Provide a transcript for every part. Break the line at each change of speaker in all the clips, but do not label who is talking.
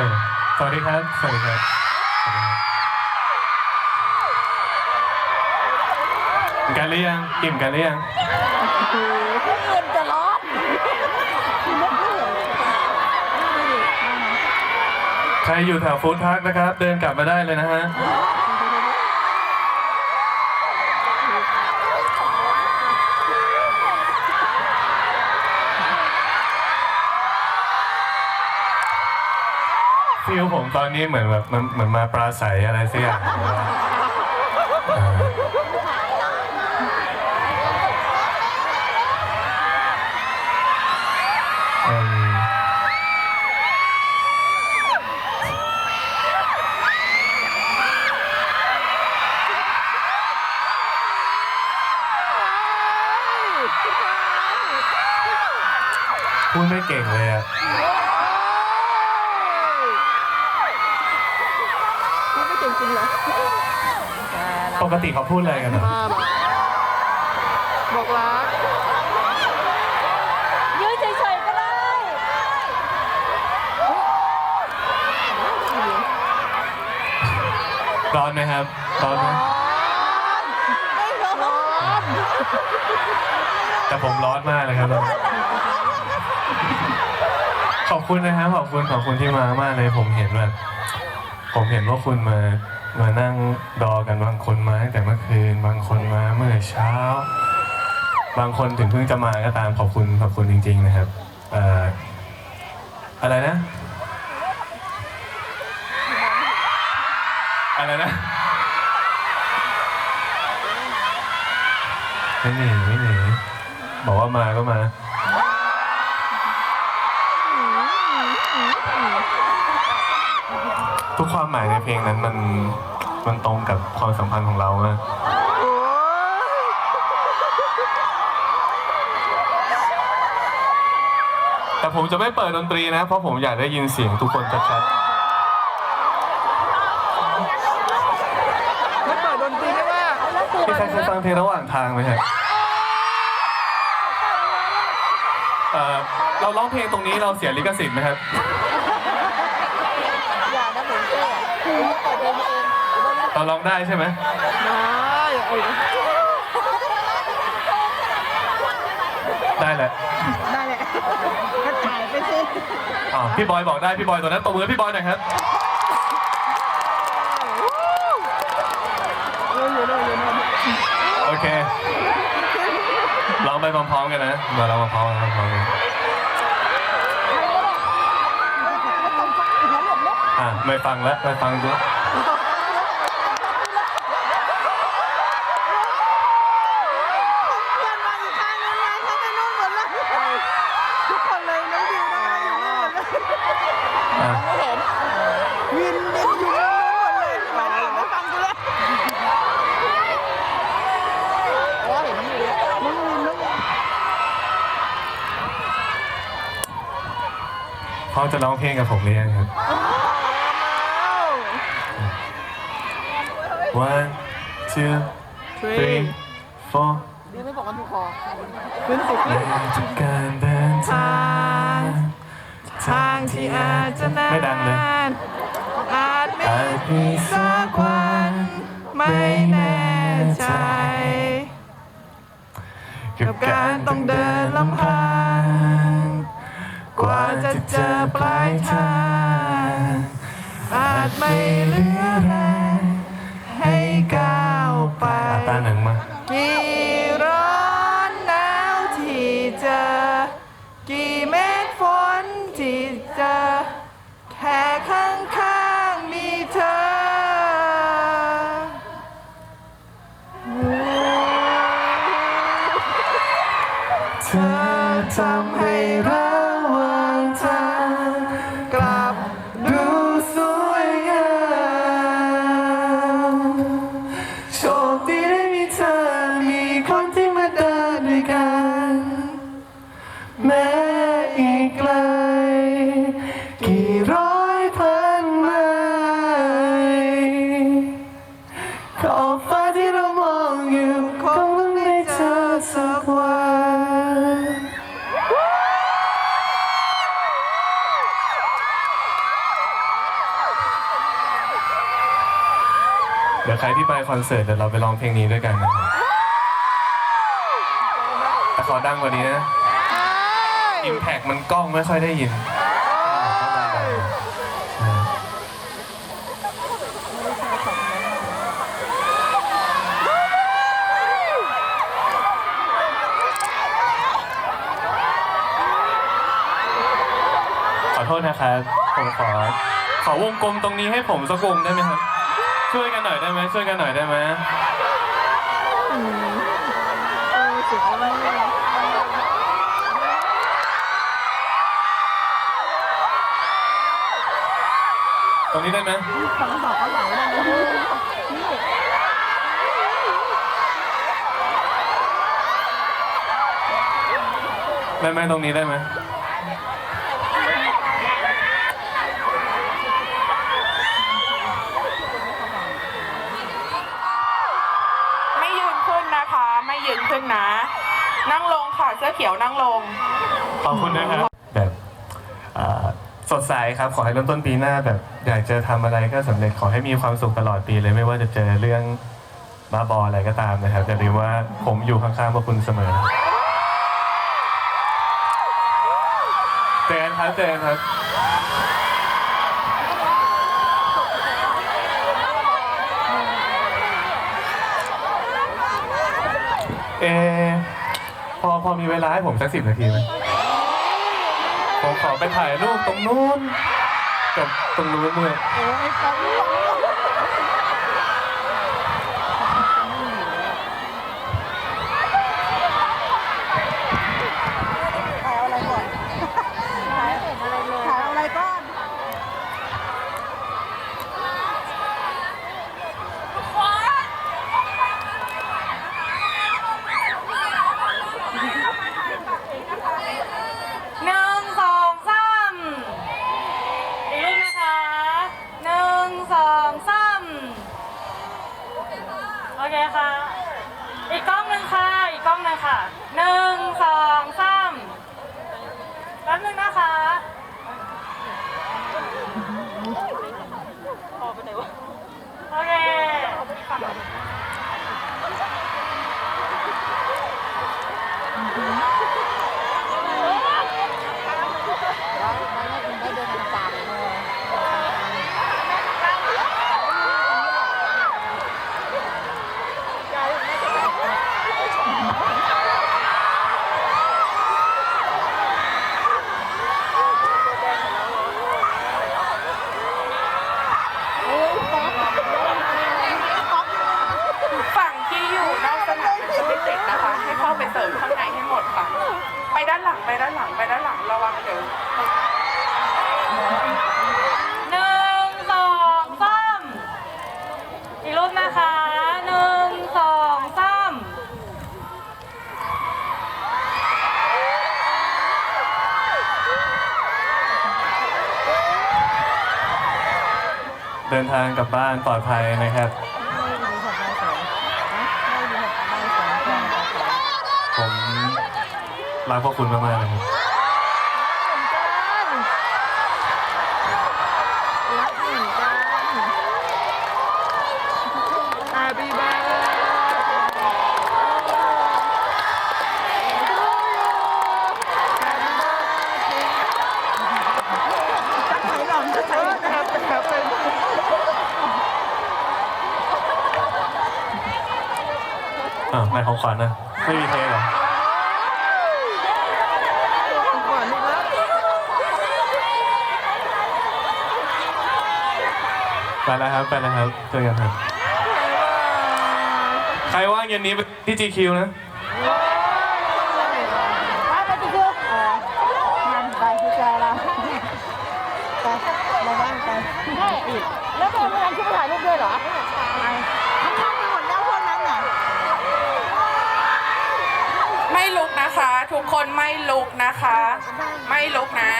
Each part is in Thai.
ออสวัสดีครับ สวัสดีครับสวัสดีครับอิ่มกันหรือยังอิ่มกันหรือยัง
เงินจะร้อน
ใครอยู่แถวฟู้ดทรัคนะครับ เดินกลับมาได้เลยนะฮะ ฟิลผมตอนนี้เหมือนแบบมันเหมือนมาปราศัยอะไรสักอย่างเออเอิ่มพูดไม่เก่งเลยอะ
จริงเหรอ
ปกติเขาพูดอะไรกันอะ
มาหรอบอกรัก
ยืนเฉยๆก็ได้
ร้อนไหมครับร้อนไหม
ไม่ร้อน
แต่ผมร้อนมากเลยครับตอนนี้ขอบคุณนะครับขอบคุณขอบคุณที่มามากเลยผมเห็นแบบ ผมเห็นว่าคุณมามานั่งรอกันบางคนมาตั้งแต่เมื่อคืน บางคนมาเมื่อเช้า บางคนถึงเพิ่งจะมาก็ตามขอบคุณขอบคุณจริง ๆ นะครับเอ่ออะไรนะ อะไรนะไม่หนีไม่หนีบอกว่ามาก็มา ทุกความหมายในเพลงนั้นมันมันตรงกับความสัมพันธ์ของเรามากแต่ผมจะไม่เปิดดนตรีนะ เพราะผมอยากได้ยินเสียงทุกคนชัด
ไม่เปิดดนตรีได้ว่า
ๆพี่ใครเคยฟังเพลงระหว่างทางไหมครับเอ่อเราร้องเพลงตรงนี้เราเสียลิขสิทธิ์ไหมครับ
อย่านะผมเจ้คือเปิดเองเอง
เราร้องได้ใช่ไหม
ได้โอ้ย
ได้แหละ
ได้แหละก็ถ่ายไปสิ
อ๋อพี่บอยบอกได้พี่บอยตัวนั้นตบมือให้พี่บอยหน่อยครับ
เอออยู่โน่นอยู่โน่น
โอเคร้องไปพร้อมๆกันนะมาร้องพร้อมๆพร้อมๆกันอะไม่ฟังแล้วไม่ฟังดู
เเขา
จะร้องเพลงกับผมหรือยังครับ one two three four
ดิวไม่บอกกันถูกคอ
ขึ้นสิ
ในทุกการเดินทาง
ทางที่อาจจะนาน
ไม่ดังเลย
อาจไม่
อาจมีสักวัน
ไม่แน่ใจ กับการต้องเดินลำพังกว่า จะเจอปลายทางอาจไม่เหลือแรงให้ก้าวไป
อาตาหนึ่งมา
กี่ร้อนหนาวที่เจอ กี่เม็ดฝนที่เจอ แค่ข้างข้างๆมีเธอ เธอทำให้รั ดี๋ยว
ใครที่ไปคอนเสิร์ตเดี๋ยวเราไปร้องเพลงนี้ด้วยกันนะครับแต่ขอดังกว่านี้นะอิมแพกมันกล้องไม่ค่อยได้ยินใช่ขอโทษนะครับผมขอ ขอวงกลมตรงนี้ให้ผมสักวงได้ไหมครับ ช่วยกันหน่อยได้ไหมช่วยกันหน่อยได้ไหม
เออเสียงอะไรเลย
ตรงนี้ได้ไหม
ฟังบอกเขาไหลเลยนะนี่
ได้ไหมตรงนี้ได้ไหม
ยืนขึ้นนะคะ ไม่ยืนขึ้นนะ นั่งลงค่ะ เสื้อเขียวนั่งลง
ขอบคุณนะครับแบบอ่าสดใสครับขอให้เริ่มต้นปีหน้าแบบอยากจะทำอะไรก็สำเร็จขอให้มีความสุขตลอดปีเลยไม่ว่าจะเจอเรื่องบ้าบออะไรก็ตามนะครับอย่าลืมว่าผมอยู่ข้างๆพวกคุณเสมอเจอกันครับเจอกันครับ เออ พอพอมีเวลาให้ผมสักสิบนาทีไหมผมขอไปถ่ายรูปตรงนู้นกับตรงนู้นด้วย
โอ้ยตรงบอกถ่ายอะไรก่อนถ่ายเห็นอะไรเลยถ่ายอะไรก่อน
หนึ่งสองสามอีกรูปนะคะหนึ่งสองสาม โอเคค่ะอีกกล้องหนึ่งค่ะ อีกกล้องหนึ่งค่ะหนึ่งสองสามแป๊บนึงนะคะโอเค
แล้วมันไม่ได้เดินทางตามเลย
ฝั่งที่อยู่นอกสนามจะไม่ติดนะคะ ให้เข้าไปเสริมข้างในให้หมดค่ะ ไปด้านหลังไปด้านหลังไปด้านหลังระวังเดี๋ยวหนึ่งสองสามอีกรูปนะคะหนึ่งสองสาม
เดิ นทางกลับบ้านปลอดภัยนะครับ ผมรักพวกคุณมากๆเลยครับ
รักเหมือนกัน Happy birthday หลอมจะใช้แอบแอบเป็น
อ้านของขวัญนะไม่มีเพลงเหรอไปแล้วครับไปแล้วครับเจอกันครับใครว่างเย็นนี้ไปที่ GQ นะ
ไปไปที่คืออ๋องานไปที่แกละไปเราบ้างไปใช่อีกแล้วตอนเวลาที่ไปถ่ายรูปด้วยเหรอ ก
คนไม่ลุกนะคะ ไม่ลุกนะ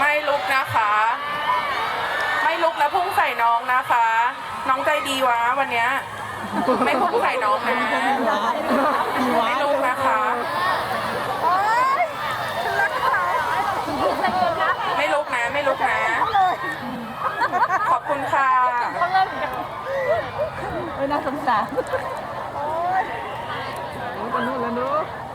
ไม่ลุกนะคะ ไม่ลุกแล้วพุ่งใส่น้องนะคะ น้องใจดีวะวันเนี้ยไม่พุ่งใส่น้องนะไม่ลุกนะคะ ไม่ลุกนะ ไม่ลุกนะ ขอบคุณค่ะ
ไม่น่าสงสารโอ้ยโอ้ยนู่นแล้วนู่น